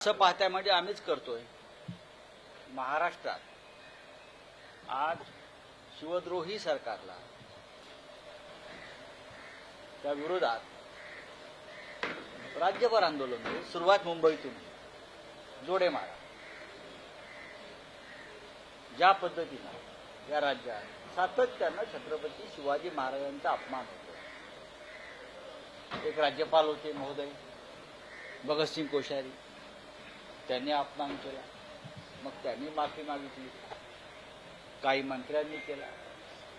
असं पाहताय म्हणजे आम्हीच करतोय. महाराष्ट्रात आज शिवद्रोही सरकारला त्या विरोधात राज्यभर आंदोलन सुरुवात मुंबईतून जोडे मारा. ज्या पद्धतीनं या राज्यात सातत्यानं छत्रपती शिवाजी महाराजांचा अपमान होतो एक राज्यपाल होते महोदय भगतसिंग कोश्यारी. त्यांनी अपमान केला. मग त्यांनी माफी मागितली. काही मंत्र्यांनी केला.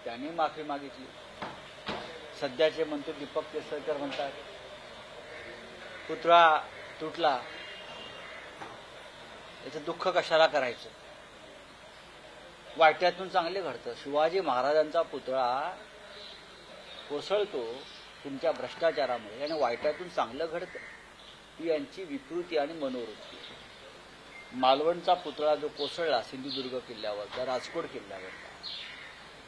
त्यांनी माफी मागितली. सध्याचे मंत्री दीपक केसरकर म्हणतात पुतळा तुटला. याचं दुःख कशाला करायचं? वाट्यातून चांगले घडतं. शिवाजी महाराजांचा पुतळा कोसळतो तुमच्या भ्रष्टाचारामुळे आणि वाईटातून चांगलं घडतं. ही यांची विकृती आणि मनोवृत्ती. मालवणचा पुतळा जो कोसळला सिंधुदुर्ग किल्ल्यावरचा राजकोट किल्ल्यावरचा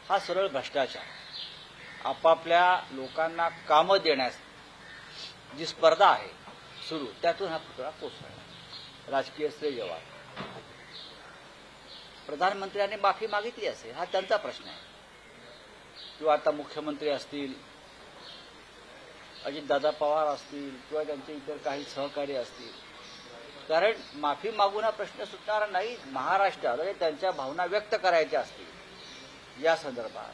हा सरळ भ्रष्टाचार. आपापल्या लोकांना कामं देण्यास जी स्पर्धा आहे सुरू त्यातून हा पुतळा कोसळला. राजकीय श्रेयवाद प्रधानमंत्र्यांनी माफी मागितली असेल हा त्यांचा प्रश्न आहे. किंवा आता मुख्यमंत्री असतील अजितदादा पवार असतील किंवा त्यांचे इतर काही सहकारी असतील कारण माफी मागून हा प्रश्न सुटणारा नाही. महाराष्ट्राला म्हणजे त्यांच्या भावना व्यक्त करायच्या असतील. या संदर्भात.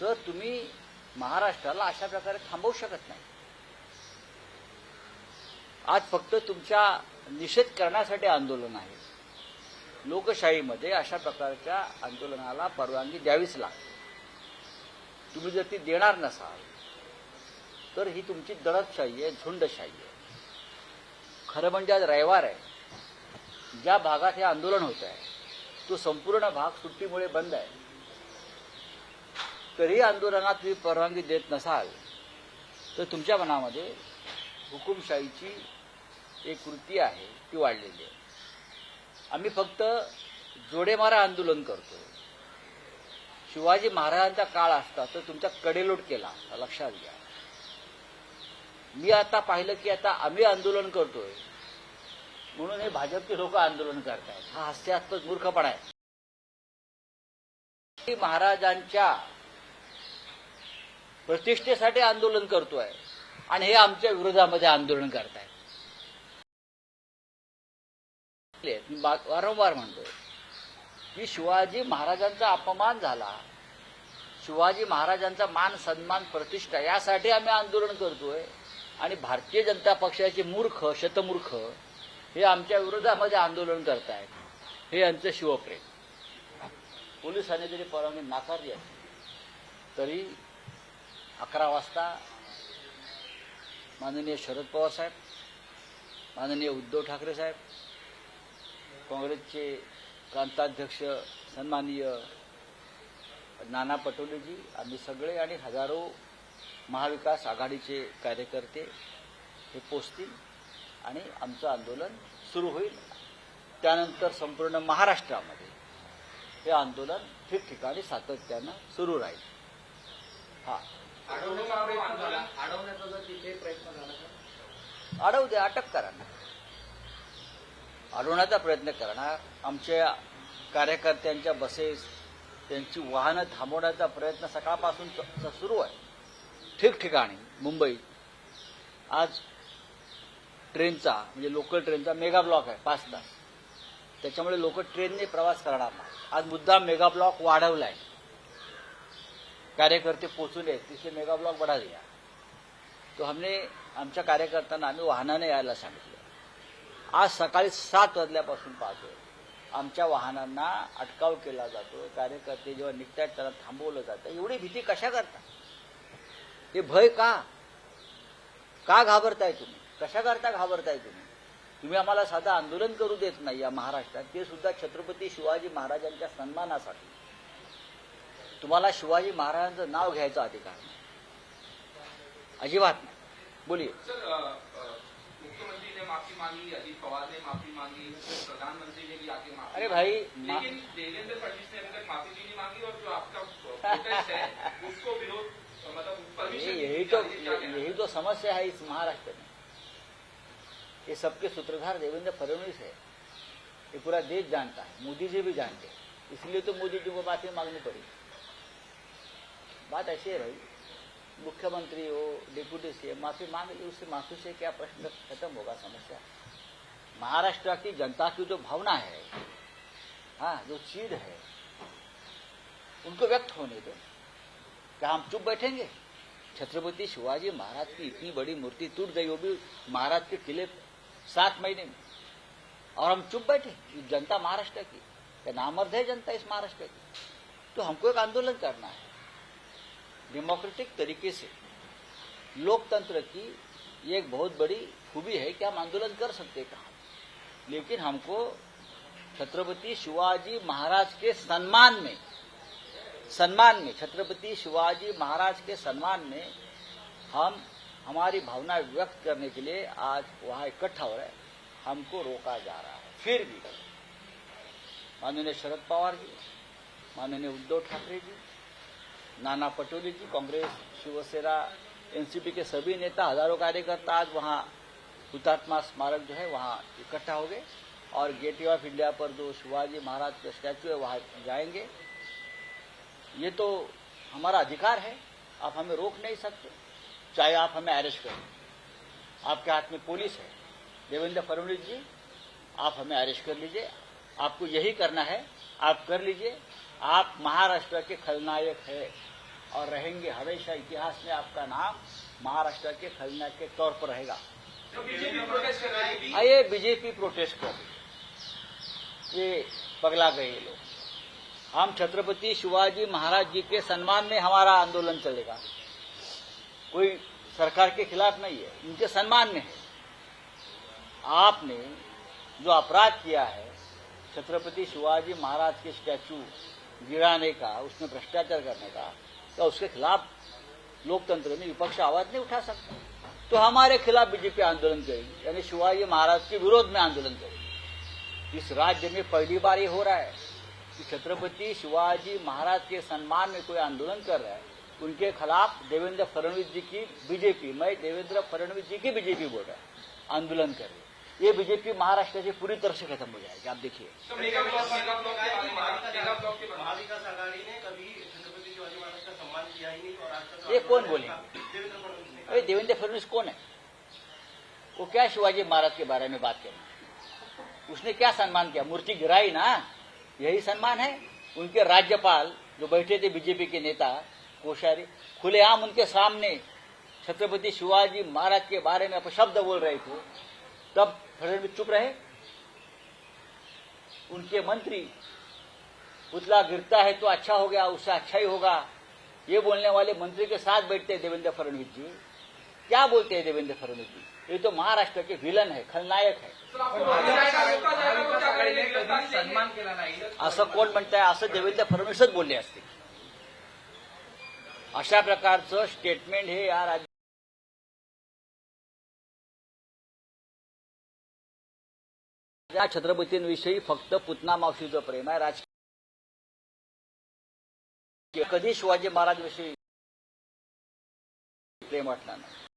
तर तुम्ही महाराष्ट्राला अशा प्रकारे थांबवू शकत नाही. आज फक्त तुमच्या निषेध करण्यासाठी आंदोलन आहे. लोकशाहीमध्ये अशा प्रकारच्या आंदोलनाला परवानगी द्यावीच लागते. तुम्ही जर ती देणार नसाल तर ही तुमची दडपशाही आहे झुंडशाही आहे. खरं म्हणजे आज रविवार आहे. ज्या भागात हे आंदोलन होत आहे तो संपूर्ण भाग सुट्टीमुळे बंद आहे. तरी आंदोलनात तुम्ही परवानगी देत नसाल तर तुमच्या मनामध्ये हुकुमशाहीची एक कृती आहे ती वाढलेली आहे. आम्ही फक्त जोडेमारा आंदोलन करतो. शिवाजी महाराजांचा काळ असता तर तुमच्या कडेलोट केला लक्षात घ्या. मी आता पाहिलं की आता आम्ही आंदोलन करतोय. म्हणून हे भाजपचे लोक आंदोलन करतायत. हा हास्यास्पद मूर्खपणा आहे. शिवाजी महाराजांच्या प्रतिष्ठेसाठी आंदोलन करतोय आणि हे आमच्या विरोधामध्ये आंदोलन करतायत. मी वारंवार म्हणतोय की शिवाजी महाराजांचा अपमान झाला. शिवाजी महाराजांचा मान सन्मान प्रतिष्ठा यासाठी आम्ही आंदोलन करतोय. आणि भारतीय जनता पक्षाचे मूर्ख शतमूर्ख हे आमच्या विरोधामध्ये आंदोलन करतायत. हे यांचं शिवप्रेम. पोलिसांनी जरी परवानगी नाकारली असली तरी अकरा वाजता माननीय शरद पवार साहेब माननीय उद्धव ठाकरे साहेब काँग्रेसचे प्रांताध्यक्ष सन्माननीय नाना पटोलेजी आम्ही सगळे आणि हजारो महाविकास आघाडीचे कार्यकर्ते हे पोचतील आणि आमचं आंदोलन सुरू होईल. त्यानंतर संपूर्ण महाराष्ट्रामध्ये हे आंदोलन ठिकठिकाणी सातत्यानं सुरू राहील. हा. अडवू द्या अटक करा ना. अडवण्याचा प्रयत्न करणार आमच्या कार्यकर्त्यांच्या बसेस त्यांची वाहनं थांबवण्याचा प्रयत्न सकाळपासून सुरू आहे. ठिकठिकाणी मुंबईत आज ट्रेनचा म्हणजे लोकल ट्रेनचा मेगा ब्लॉक आहे पाच तास. त्याच्यामुळे लोक ट्रेनने प्रवास करणार नाही. आज मुद्दा मेगा ब्लॉक वाढवलाय. कार्यकर्ते पोचून येत तिथे मेगा ब्लॉक बढ़ा दिया तो हमने आमच्या कार्यकर्त्यांना आम्ही वाहनाने यायला सांगितलं. आज सकाळी सात वाजल्यापासून पाहतोय. आमच्या वाहनांना अटकाव केला जातो कार्यकर्ते जेव्हा निघतात त्यांना थांबवलं जातं. एवढी भीती कशा करतात? हे भय का? का घाबरताय तुम्ही? कशा करता घाबरताय तुम्ही? तुम्ही आम्हाला साधं आंदोलन करू देत नाही या महाराष्ट्रात. ते सुद्धा छत्रपती शिवाजी महाराजांच्या सन्मानासाठी. तुम्हाला शिवाजी महाराजांचं नाव घ्यायचा अधिकार नाही. अजिबात नाही. बोलिये सर अ, अ, मुख्यमंत्री ने माफी मांगी अजीत पवार ने माफी मांगी प्रधानमंत्री ने भी आके माफी अरे भाई, लेकिन देवेंद्र फडणवीस ने अभी तक माफी भी नहीं मांगी और जो आपका है उसको विरोध मतलब यही तो यही तो समस्या है इस महाराष्ट्र में। ये सबके सूत्रधार देवेंद्र फडणवीस है। ये पूरा देश जानता है। मोदी जी भी जानते हैं। इसलिए तो मोदी जी को माफ़ी मांगनी पड़ी। बात ऐसी है भाई। मुख्यमंत्री हो डिप्यूटी सीएम माफ़ी मांग ली उससे माफ़ी से क्या प्रश्न खत्म होगा समस्या? महाराष्ट्र की जनता की जो भावना है हाँ जो चीज़ है उनको व्यक्त होने दो। क्या हम चुप बैठेंगे? छत्रपति शिवाजी महाराज की इतनी बड़ी मूर्ति टूट गई, वो भी महाराज के किले सात महीने में। और हम चुप बैठे जनता महाराष्ट्र की क्या नामर्द है जनता इस महाराष्ट्र की। तो हमको एक आंदोलन करना है। डेमोक्रेटिक तरीके से, लोकतंत्र की ये एक बहुत बड़ी खूबी है कि हम आंदोलन कर सकते कहाँ। लेकिन हमको छत्रपति शिवाजी महाराज के सम्मान में सम्मान में, छत्रपति शिवाजी महाराज के सम्मान में हम, हमारी भावना व्यक्त करने के लिए आज वहाँ इकट्ठा हो रहे हमको रोका जा रहा है। फिर भी, माननीय शरद पवार जी, माननीय उद्धव ठाकरे जी, नाना पटोले जी, कांग्रेस, शिवसेना, एनसीपी के सभी नेता, हज़ारों कार्यकर्ता आज वहाँ हुतात्मा स्मारक जो है, वहाँ इकट्ठा हो गए। और गेटवे ऑफ़ इंडिया पर जो शिवाजी महाराज का स्टैचू है, वहाँ जाएँगे। ये तो हमारा अधिकार है, आप हमें रोक नहीं सकते, चाहे आप हमें अरेस्ट करें। आपके हाथ में पुलिस है। देवेंद्र फडणवीस जी, आप हमें अरेस्ट कर लीजिए। आपको यही करना है, आप कर लीजिए। आप महाराष्ट्र के खलनायक है और रहेंगे हमेशा इतिहास में आपका नाम महाराष्ट्र के खलनायक के तौर पर रहेगा। तो बीजेपी प्रोटेस्ट कर रही आइए, बीजेपी प्रोटेस्ट कर। ये पगला गए लोग। हम छत्रपति शिवाजी महाराज जी के सम्मान में हमारा आंदोलन चलेगा। कोई सरकार के खिलाफ नहीं है, उनके सम्मान में है। आपने जो अपराध किया है, छत्रपति शिवाजी महाराज के स्टैचू गिराने का, उसमें भ्रष्टाचार करने का तो उसके खिलाफ लोकतंत्र में विपक्ष आवाज़ नहीं उठा सकता? तो हमारे खिलाफ बीजेपी आंदोलन करेगी, यानी शिवाजी महाराज के विरोध में आंदोलन करेगी। इस राज्य में पहली बार ये हो रहा है। कि छत्रपति शिवाजी महाराज के सम्मान में कोई आंदोलन कर रहा है उनके खिलाफ देवेंद्र फडणवीस जी की बीजेपी मैं देवेंद्र फडणवीस जी की बीजेपी बोल रहा है आंदोलन कर रही ये बीजेपी महाराष्ट्र से पूरी तरह से खत्म हो जाएगी आप देखिए। तो ही। तक ये कौन बोलेंगे? देवेंद्र अरे देवेंद्र फडणवीस कौन है? वो क्या शिवाजी महाराज के बारे में बात करना उसने क्या सम्मान किया? मूर्ति गिराई ना? यही सम्मान है। उनके राज्यपाल जो बैठे थे बीजेपी के नेता, कोश्यारी, खुलेआम उनके सामने छत्रपति शिवाजी महाराज के बारे में अपशब्द बोल रहे थे। तब फडणवीस चुप रहे। उनके मंत्री, पुतला गिरता है तो अच्छा हो गया, उससे अच्छा ही होगा। ये बोलने वाले मंत्री के साथ बैठते हैं देवेंद्र फडणवीस जी। क्या बोलते हैं देवेंद्र फडणवीस जी? ये तो महाराष्ट्र के विलन है, खलनायक है। सन्मान केला नाही. असं कोण म्हणताय? असं देवेंद्र फडणवीसच बोलले असते. अशा प्रकारचं स्टेटमेंट हे या राज्य या छत्रपतींविषयी फक्त पुतना मावशीचं प्रेम आहे. राजकीय कधी शिवाजी महाराज विषयी प्रेम वाटणार नाही.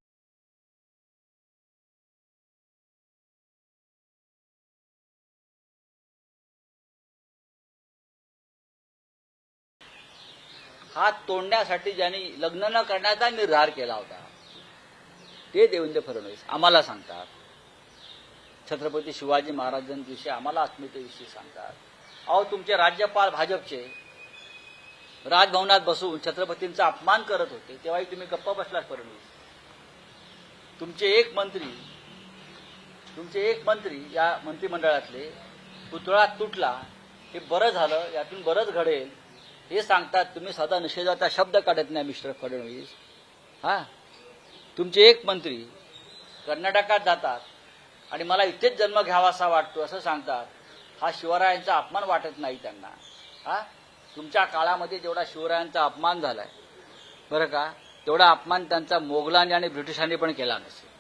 हात तोडण्यासाठी ज्यांनी लग्न न करण्याचा निर्धार केला होता. ते देवेंद्र फडणवीस आम्हाला सांगतात. छत्रपती शिवाजी महाराजांविषयी आम्हाला अस्मितेविषयी सांगतात. अहो तुमचे राज्यपाल भाजपचे राजभवनात बसून छत्रपतींचा अपमान करत होते तेव्हाही तुम्ही गप्पा बसलात फडणवीस. तुमचे एक मंत्री तुमचे एक मंत्री या मंत्रिमंडळातले पुतळा तुटला हे बरं झालं यातून बरंच घडेल. हे सांगतात तुम्ही सदा निषेधाचा शब्द काढत नाही मिस्टर फडणवीस. हा? तुमचे एक मंत्री कर्नाटकात जातात आणि मला इथेच जन्म घ्यावासा वाटतो असं सांगतात. हा शिवरायांचा अपमान वाटत नाही त्यांना. हा? तुमच्या काळामध्ये जेवढा शिवरायांचा अपमान झालाय बरं का? तेवढा अपमान त्यांचा मोगलांनी आणि ब्रिटिशांनी पण केला नसेल.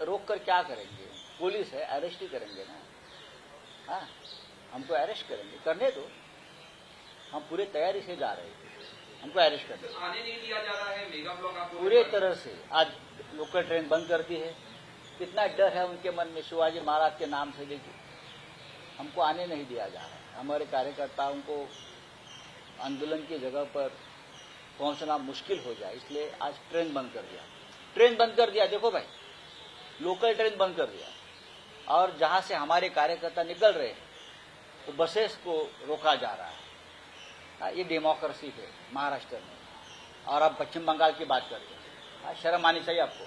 रोका कर क्या करेंगे? पुलिस है अरेस्ट ही करेंगे ना. हाँ? हमको अरेस्ट करेंगे। करने दो। हम पूरे तैयारी से जा रहे थे हमको अरेस्ट कर दिया आने नहीं दिया जा रहा है मेगा ब्लॉक आपको पूरे तरह से। आज लोकल ट्रेन बंद कर दी है। कितना डर है उनके मन में शिवाजी महाराज के नाम से देखिए हमको आने नहीं दिया जा रहा है। हमारे कार्यकर्ताओं को आंदोलन की जगह पर पहुँचना मुश्किल हो जाए इसलिए आज ट्रेन बंद कर दिया। ट्रेन बंद कर दिया देखो भाई। लोकल ट्रेन बंद कर दिया। और जहाँ से हमारे कार्यकर्ता निकल रहे हैं तो बसेस को रोका जा रहा है। ये डेमोक्रेसी है महाराष्ट्र में। और आप पश्चिम बंगाल की बात करते हैं। हाँ, शर्म आनी चाहिए आपको।